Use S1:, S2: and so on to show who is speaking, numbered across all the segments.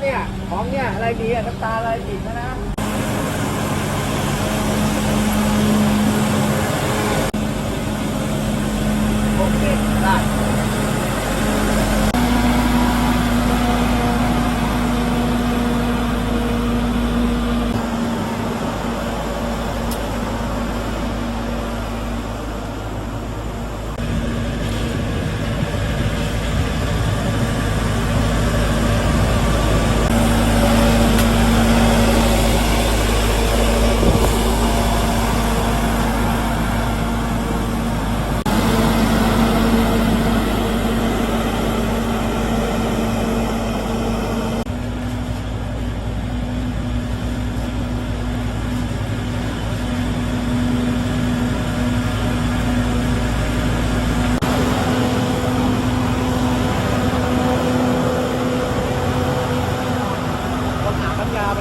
S1: เนี่ย ของเนี่ย อะไรดีอะน้ำตาอะไรดีนะนะโอเคได้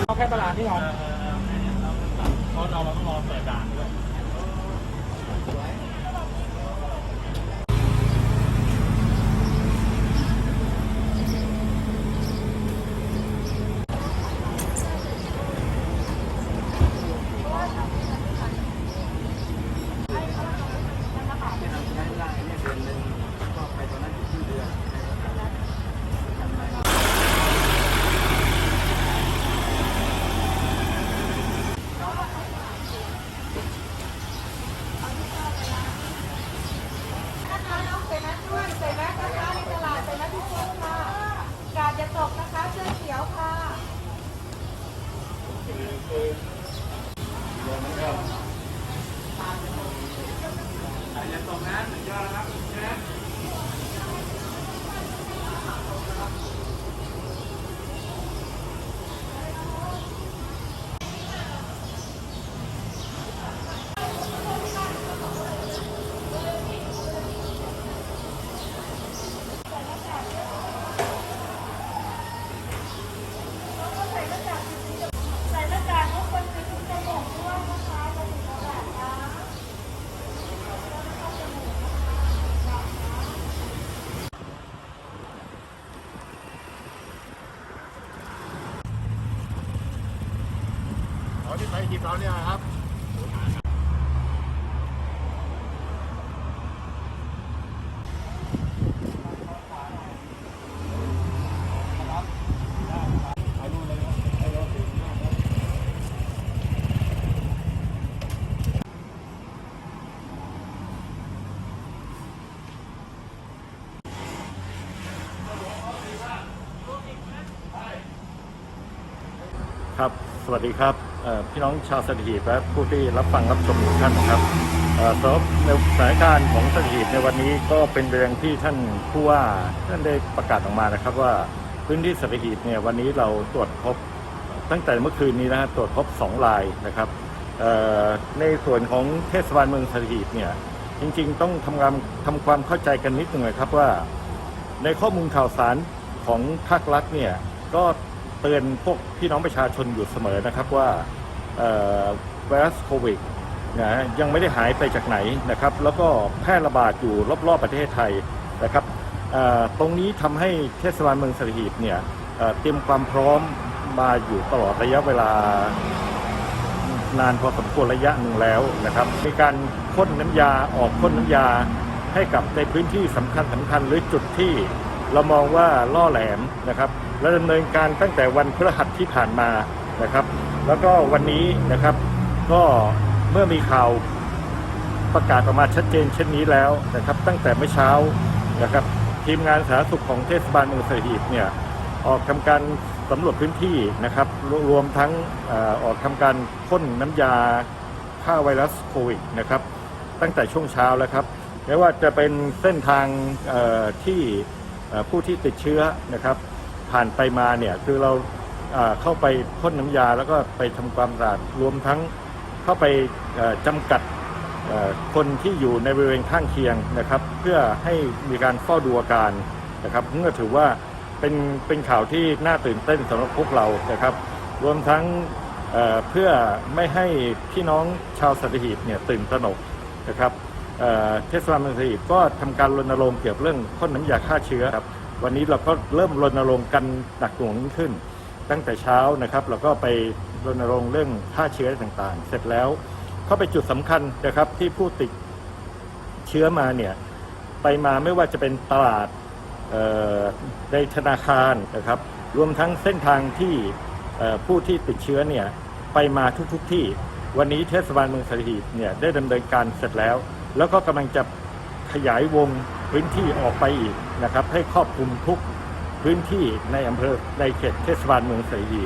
S1: น้ำยาแค่ตลาดนี่หรอ
S2: เพราะเราเราต้องรอเปิดด่านด้วย
S3: ใส่แมสด้วยใส่แมสนะคะในตลาดใส่แมสทุกคนค่ะ กาดจะตกนะคะเสื้อเขียวค่ะ ใส่หน้ากากใส่หน้ากากทุกคนปิดจมูกด้วยนะคะจะถึงกระดาษนะ
S2: อ๋อ ที่ไปหยิบเราเนี่ยครับ
S4: ครับส วัสดีครับพี่น้องชาวสถีบและผู้ที่รับฟังรับชมทุกท่านนะครับสำหรับในสถานการณ์ของสถีบในวันนี้ก็เป็นเรื่องที่ท่านผู้ว่าท่านได้ประกาศออกมานะครับว่าพื้นที่สถีบเนี่ยวันนี้เราตรวจพบตั้งแต่เมื่อคืนนี้นะฮะตรวจพบ 2 รายนะครับในส่วนของเทศบาลเมืองสถีบเนี่ยจริงๆ ต้องทำความทำความเข้าใจกันนิดหนึ่งนะครับว่า ในข้อมูลข่าวสารของภาครัฐเนี่ยก็ เตือนพวกพี่น้องประชาชนอยู่เสมอนะครับว่าไวรัสโควิดนะยังไม่ได้หายไปจากไหนนะครับ แล้วก็แพร่ระบาดอยู่รอบๆประเทศไทยนะครับตรงนี้ทำให้เทศบาลเมืองสระหีบเนี่ยเอ่อเตรียมความพร้อมมาอยู่ตลอดระยะเวลานานพอสมควรระยะหนึ่งแล้วนะครับมีการพ่นน้ำยาออกพ่นน้ำยาให้กับในพื้นที่สำคัญสำคัญหรือจุดที่เรามองว่าล่อแหลมนะครับ และดำเนินการตั้งแต่วันพฤหัสที่ผ่านมานะครับ แล้วก็วันนี้นะครับ ก็เมื่อมีข่าวประกาศออกมาชัดเจนเช่นนี้แล้วนะครับ ตั้งแต่เมื่อเช้านะครับ ทีมงานสาธารณสุขของเทศบาลเมืองสหีบเนี่ยออกทำการสำรวจพื้นที่นะครับ รวมทั้งออกทำการพ่นน้ำยาฆ่าไวรัสโควิดนะครับ ตั้งแต่ช่วงเช้าแล้วครับไม่ว่าจะเป็นเส้นทางที่ผู้ที่ติดเชื้อนะครับ ผ่านไปมาเนี่ยคือเราเข้าไปพ่นน้ำยาแล้วก็ไปทำความสะอาดรวมทั้งเข้าไปจำกัดคนที่อยู่ในบริเวณข้างเคียงนะครับ เพื่อให้มีการเฝ้าดูอาการนะครับเมื่อถือว่าเป็นเป็นข่าวที่น่าตื่นเต้นสำหรับพวกเรานะครับ รวมทั้งเเพื่อไม่ให้พี่น้องชาวสัตหีบเนี่ยตื่นตระหนกนะครับเเทศบาลสัตหีบก็ทำการรณรงค์เกี่ยวกับเรื่องพ่นน้ำยาฆ่าเชื้อครับ วันนี้เราก็เริ่มรณรงค์กันหนักหน่วงขึ้น ตั้งแต่เช้านะครับแล้วก็ไปรณรงค์เรื่องฆ่าเชื้อต่างๆ เสร็จแล้วเข้าไปจุดสำคัญนะครับที่ผู้ติดเชื้อมาเนี่ยไปมาไม่ว่าจะเป็นตลาดในธนาคารนะครับ รวมทั้งเส้นทางที่ผู้ที่ติดเชื้อเนี่ยไปมาทุกๆทที่ วันนี้เทศบาลเมืองสัตหีบเนี่ยได้ดำเนินการเสร็จแล้ว แล้วก็กำลังจะขยายวง พื้นที่ออกไปอีกนะครับ ให้ครอบคลุมทุกพื้นที่ในอำเภอในเขตเทศบาลเมืองสัตหี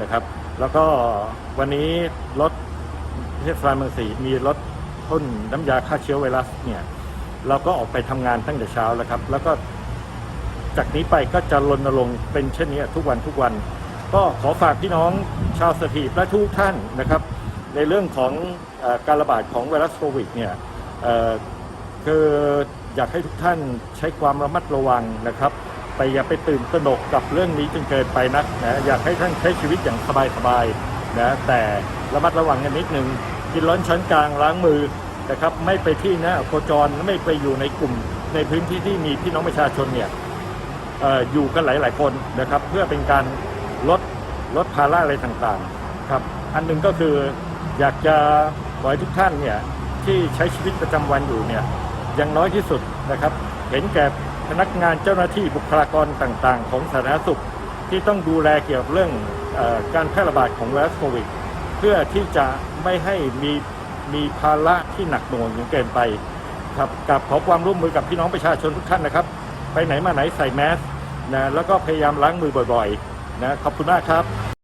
S4: นะครับ แล้วก็วันนี้รถเทศบาลเมืองสัตหีมีรถพ่นน้ำยาฆ่าเชื้อไวรัสเนี่ยเราก็ออกไปทำงานตั้งแต่เช้าแล้วครับ แล้วก็จากนี้ไปก็จะรณรงค์เป็นเช่นนี้ทุกวันทุกวัน ก็ขอฝากพี่น้องชาวสถีบและทุกท่านนะครับ ในเรื่องของอการระบาดของไวรัสโควิดเนี่ยคือ อยากให้ทุกท่านใช้ความระมัดระวังนะครับไปอย่าไปตื่นตระหนกกับเรื่องนี้จนเกินไปนักนะอยากให้ท่านใช้ชีวิตอย่างสบายๆนะแต่ระมัดระวังกันนิดนึงกินร้อนช้อนกลางล้างมือนะครับไม่ไปที่นะโคจรไม่ไปอยู่ในกลุ่ม ในพื้นที่ที่มีพี่น้องประชาชนเนี่ยออยู่กันหลาย ๆ คนนะครับ เพื่อเป็นการลดลดภาระอะไรต่างๆครับอันหนึ่งก็คืออยากจะขอให้ทุกท่านเนี่ยที่ใช้ชีวิตประจำวันอยู่เนี่ย อย่างน้อยที่สุดนะครับ เห็นแก่พนักงานเจ้าหน้าที่บุคลากรต่างๆ ของสาธารณสุขที่ต้องดูแลเกี่ยวกับเรื่องออการแพร่ระบาดของไวรัสโควิด เพื่อที่จะไม่ให้มีมีภาระที่หนักหน่วงจนเกินไปครับกับขอความร่วมมือกับพี่น้องประชาชนทุกท่านนะครับ ไปไหนมาไหนใส่แมสนะแล้วก็พยายามล้างมือบ่อยๆนะขอบคุณมากครับ